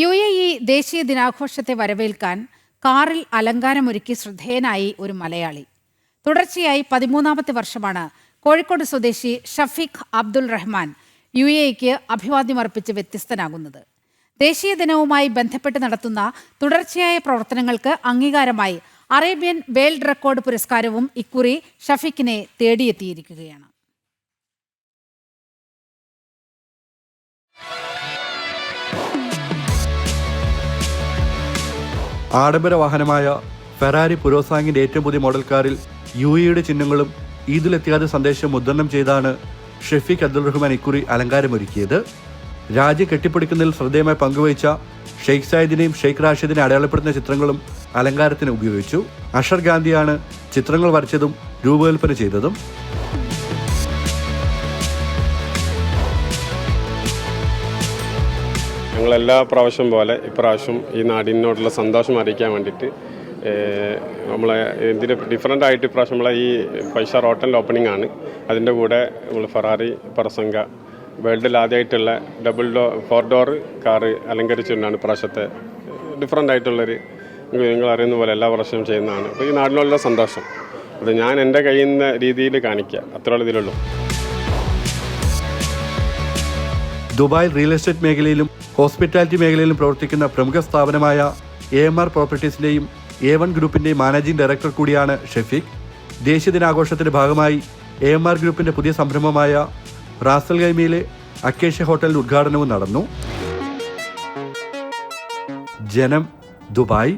U A E ദേശീയ ദിനാഘോഷത്തെ വരവേൽക്കാൻ കാറിൽ അലങ്കാരമൊരുക്കി ശ്രദ്ധേയനായി ഒരു മലയാളി. തുടർച്ചയായി പതിമൂന്നാമത്തെ വർഷമാണ് കോഴിക്കോട് സ്വദേശി ഷഫീഖ് അബ്ദുൾ റഹ്മാൻ യു എ ഇക്ക് അഭിവാദ്യമർപ്പിച്ച് വ്യത്യസ്തനാകുന്നത്. ദേശീയ ദിനവുമായി ബന്ധപ്പെട്ട് നടത്തുന്ന തുടർച്ചയായ പ്രവർത്തനങ്ങൾക്ക് അംഗീകാരമായി അറേബ്യൻ വേൾഡ് റെക്കോർഡ് പുരസ്കാരവും ഇക്കുറി ഷഫീഖിനെ തേടിയെത്തിയിരിക്കുകയാണ്. ആഡംബര വാഹനമായ ഫെറാരി പുരോസാങ്ങിന്റെ ഏറ്റവും പുതിയ മോഡൽ കാറിൽ യു എയുടെ ചിഹ്നങ്ങളും ഈദുൽ എത്തിയാദ് സന്ദേശം മുദ്രണം ചെയ്താണ് ഷെഫീഖ് അബ്ദുൾ റഹ്മാൻ ഇക്കുറി അലങ്കാരമൊരുക്കിയത്. രാജ്യം കെട്ടിപ്പിടിക്കുന്നതിൽ ശ്രദ്ധേയമായി പങ്കുവഹിച്ച ഷെയ്ഖ് സായിദിനെയും ഷെയ്ഖ് റാഷിദിനെ അടയാളപ്പെടുത്തുന്ന ചിത്രങ്ങളും അലങ്കാരത്തിന് ഉപയോഗിച്ചു. അഷർ ഗാന്ധിയാണ് ചിത്രങ്ങൾ വരച്ചതും രൂപകൽപ്പന ചെയ്തതും. ഞങ്ങളെല്ലാ പ്രാവശ്യം പോലെ ഇപ്രാവശ്യം ഈ നാടിനോടുള്ള സന്തോഷം അറിയിക്കാൻ വേണ്ടിയിട്ട് നമ്മളെ ഇതിന് ഡിഫറെന്റ് ആയിട്ട് ഇപ്രാവശ്യം നമ്മളെ ഈ പൈസ ഹോട്ടലിന്റെ ഓപ്പണിംഗ് ആണ്. അതിന്റെ കൂടെ നമ്മൾ ഫെറാറി പ്രസംഗ വേൾഡിൽ ആദ്യമായിട്ടുള്ള double door four door car അലങ്കരിച്ചുകൊണ്ടാണ് ഇപ്രാവശ്യത്തെ. ഡിഫറെന്റ് ആയിട്ടുള്ളൊരു നിങ്ങൾ അറിയുന്ന പോലെ എല്ലാ വർഷവും ചെയ്യുന്നതാണ്. അപ്പോൾ ഈ നാടിനുള്ള സന്തോഷം. അത് ഞാൻ എന്റെ കഴിയുന്ന രീതിയിൽ കാണിക്കുക. അത്രയുള്ള ഇതിലുള്ളൂ. ദുബായ് റിയൽ എസ്റ്റേറ്റ് മേഖലയിലും ഹോസ്പിറ്റാലിറ്റി മേഖലയിലും പ്രവർത്തിക്കുന്ന പ്രമുഖ സ്ഥാപനമായ എ എം ആർ പ്രോപ്പർട്ടീസിന്റെയും എ വൺ ഗ്രൂപ്പിന്റെ മാനേജിംഗ് ഡയറക്ടർ കൂടിയാണ് ഷെഫീഖ്. ദേശീയ ദിനാഘോഷത്തിന്റെ ഭാഗമായി എ എം ആർ ഗ്രൂപ്പിന്റെ പുതിയ സംരംഭമായ റാസൽ ഗൈമിയിലെ അക്കേഷ്യ ഹോട്ടലിന്റെ ഉദ്ഘാടനവും നടന്നു. ജനം ദുബായ്